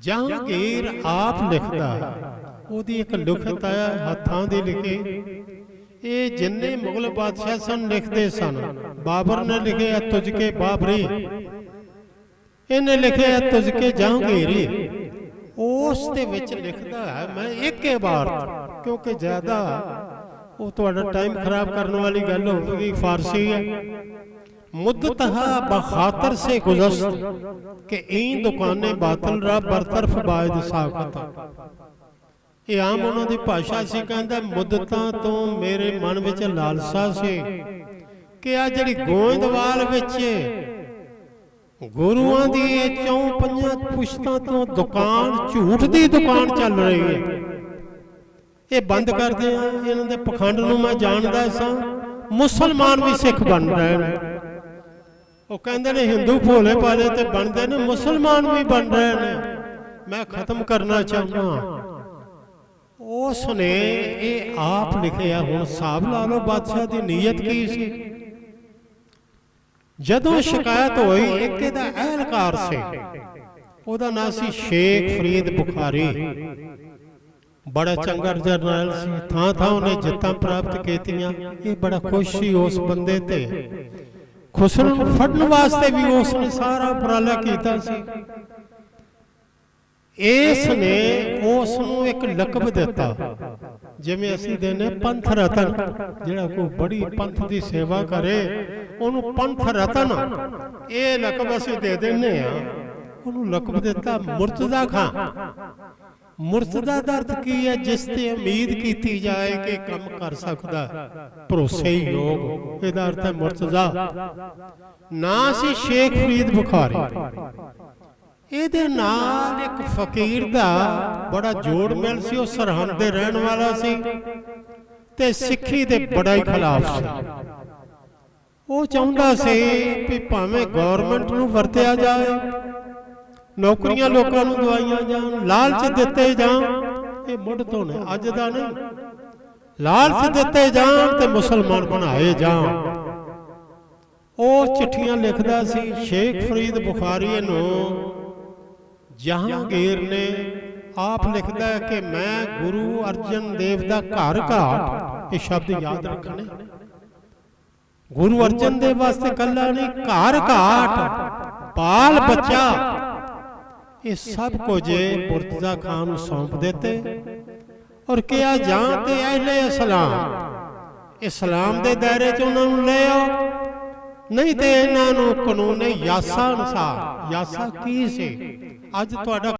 ਜਹਾਂਗੀਰ ਆਪ ਲਿਖਦਾ। ਉਹਦੀ ਇੱਕ ਲਿਖਤ ਹੈ ਹੱਥਾਂ ਦੇ ਲਿਖੇ। ਇਹ ਜਿੰਨੇ ਮੁਗਲ ਬਾਦਸ਼ਾਹ ਸਨ ਲਿਖਦੇ ਸਨ। ਬਾਬਰ ਨੇ ਲਿਖਿਆ ਤੁਝ ਕੇ ਬਾਬਰੀ। ਇਹਨੇ ਲਿਖਿਆ ਤੁਝ ਕੇ ਜਹਾਂਗੀਰੀ। ਉਸ ਦੇ ਵਿੱਚ ਲਿਖਦਾ ਹੈ ਮੈਂ ਇੱਕ ਇਬਾਰਤ ਕਿਉਂਕਿ ਜ਼ਿਆਦਾ ਉਹ ਤੁਹਾਡਾ ਟਾਈਮ ਖਰਾਬ ਕਰਨ ਵਾਲੀ ਗੱਲ ਹੋਵੇਗੀ ਫਾਰਸੀ ਹੈ। मुद्दतहा बखातर से गुजस्त कि इन दुकाने ਬਾਤਲ ਰਾ ਬਰਤਰਫ ਬਾਇਦ ਸਾਖਤ ਇਹ ਆਮ ਉਹਨਾਂ ਦੀ ਭਾਸ਼ਾ ਸੀ ਕਹਿੰਦਾ ਮੁੱਦਤਾਂ ਤੋਂ ਮੇਰੇ ਮਨ ਵਿੱਚ ਲਾਲਸਾ ਸੀ ਕਿ ਆ ਜਿਹੜੀ ਗੋਇੰਦਵਾਲ ਵਿੱਚ ਗੁਰੂਆਂ ਦੀ ਇਹ ਚੌਂ ਪੰਜਾਂ ਪੁਸ਼ਤਾਂ ਤੋਂ ਦੁਕਾਨ ਝੂਠ ਦੀ ਦੁਕਾਨ ਚੱਲ ਰਹੀ ਹੈ ਇਹ ਬੰਦ ਕਰਦੇ ਆ ਇਹਨਾਂ ਦੇ ਪਖੰਡ ਨੂੰ ਮੈਂ ਜਾਣਦਾ ਸਾਂ ਮੁਸਲਮਾਨ ਵੀ ਸਿੱਖ ਬਣ ਰਹੇ ਨੇ ਉਹ ਕਹਿੰਦੇ ਨੇ, ਹਿੰਦੂ ਭੋਲੇ ਭਾਲੇ ਤੇ ਬਣਦੇ ਨੇ, ਮੁਸਲਮਾਨ ਵੀ ਬਣ ਰਹੇ ਨੇ। ਮੈਂ ਖਤਮ ਕਰਨਾ ਚਾਹੁੰਦਾ ਉਸ ਨੇ ਇਹ ਆਪ ਲਿਖਿਆ, ਹੁਣ ਹਿਸਾਬ ਲਾ ਲਓ, ਬਾਦਸ਼ਾਹ ਦੀ ਨੀਅਤ ਕੀ ਸੀ? ਜਦੋਂ ਸ਼ਿਕਾਇਤ ਹੋਈ, ਇੱਕ ਇਹਦਾ ਅਹਿਲਕਾਰ ਸੀ। ਉਹਦਾ ਨਾਂ ਸੀ ਸ਼ੇਖ ਫਰੀਦ ਬੁਖਾਰੀ। ਬੜਾ ਚੰਗਾ ਜਰਨੈਲ ਸੀ। ਥਾਂ ਥਾਂ ਉਹਨੇ ਜਿੱਤਾਂ ਪ੍ਰਾਪਤ ਕੀਤੀਆਂ। ਇਹ ਬੜਾ ਖੁਸ਼ ਸੀ ਉਸ ਬੰਦੇ ਤੇ। ਖੁਸਰੋ ਨੂੰ ਫੜਨ ਵਾਸਤੇ ਵੀ ਉਸ ਨੇ ਸਾਰਾ ਉਪਰਾਲਾ ਕੀਤਾ ਸੀ। ਇਸ ਨੇ ਉਸ ਨੂੰ ਇੱਕ ਲਕਬ ਦਿੱਤਾ। ਜਿਵੇਂ ਅਸੀਂ ਦੇਨੇ ਪੰਥ ਰਤਨ। ਜਿਹੜਾ ਕੋਈ ਬੜੀ ਪੰਥ ਦੀ ਸੇਵਾ ਕਰੇ ਉਹਨੂੰ ਪੰਥ ਰਤਨ। ਇਹ ਲਕਬ ਅਸੀਂ ਦੇ ਦਿੰਨੇ ਆ ਉਹਨੂੰ ਲਕਬ ਦਿੱਤਾ ਮੁਰਤਜ਼ਾ ਖਾਨ ਮੁਰਤਜ਼ਾ ਦਾ ਅਰਥ ਕੀ ਹੈ ਜਿਸ ਤੇ ਉਮੀਦ ਕੀਤੀ ਜਾਏ ਕਿ ਕੰਮ ਕਰ ਸਕਦਾ ਭਰੋਸੇ ਯੋਗ ਇਹਦਾ ਅਰਥ ਹੈ ਮੁਰਤਜ਼ਾ। ਨਾਂ ਸੀ ਸ਼ੇਖ ਫਰੀਦ ਬੁਖਾਰੀ। ਇਹਦੇ ਨਾਲ ਇੱਕ ਫਕੀਰ ਦਾ ਬੜਾ ਜੋੜ ਮਿਲ ਸੀ। ਉਹ ਸਰਹੰਦ ਦੇ ਰਹਿਣ ਵਾਲਾ ਸੀ ਤੇ ਸਿੱਖੀ ਦੇ ਬੜਾ ਹੀ ਖਿਲਾਫ ਸੀ। ਉਹ ਚਾਹੁੰਦਾ ਸੀ ਵੀ ਭਾਵੇਂ ਗਵਰਨਮੈਂਟ ਨੂੰ ਵਰਤਿਆ ਜਾਏ ਨੌਕਰੀਆਂ ਲੋਕਾਂ ਨੂੰ ਦਵਾਈਆਂ ਜਾਣ ਲਾਲਚ ਦਿੱਤੇ ਜਾਣ ਇਹ ਮੁੱਢ ਤੋਂ ਨੇ ਅੱਜ ਦਾ ਨਹੀਂ। ਲਾਲਚ ਦਿੱਤੇ ਜਾਣ ਤੇ ਮੁਸਲਮਾਨ ਬਣਾਏ ਜਾਣ। ਉਹ ਚਿੱਠੀਆਂ ਲਿਖਦਾ ਸੀ ਸ਼ੇਖ ਫਰੀਦ ਬੁਖਾਰੀ ਨੂੰ ਜਹਾਂਗੀਰ ਨੇ ਆਪ ਲਿਖਦਾ ਹੈ ਕਿ ਮੈਂ ਗੁਰੂ ਅਰਜਨ ਦੇਵ ਦਾ ਘਰ ਘਾਟ। ਇਹ ਸ਼ਬਦ ਯਾਦ ਰੱਖਣੇ। ਗੁਰੂ ਅਰਜਨ ਦੇਵ ਵਾਸਤੇ ਕੱਲਾ ਨਹੀਂ ਘਰ ਘਾਟ। ਬਾਲ ਬੱਚਾ। ਇਹ ਸਭ ਕੁਝ ਮੁਰਤਜ਼ਾ ਖਾਨ ਨੂੰ ਸੌਂਪ ਦਿੱਤੇ। ਔਰ ਕਿਹਾ ਜਾਂ ਤੇ ਅਹਲੇ ਇਸਲਾਮ ਇਸਲਾਮ ਦੇ ਦਾਇਰੇ 'ਚ ਉਹਨਾਂ ਨੂੰ ਲੈ ਆਓ। ਨਹੀਂ ਤੇ ਇਹਨਾਂ ਨੂੰ ਕਾਨੂੰਨ ਯਾਸਾ ਅਨੁਸਾਰ। ਯਾਸਾ ਕੀ ਸੀ? ਅੱਜ ਤੁਹਾਡਾ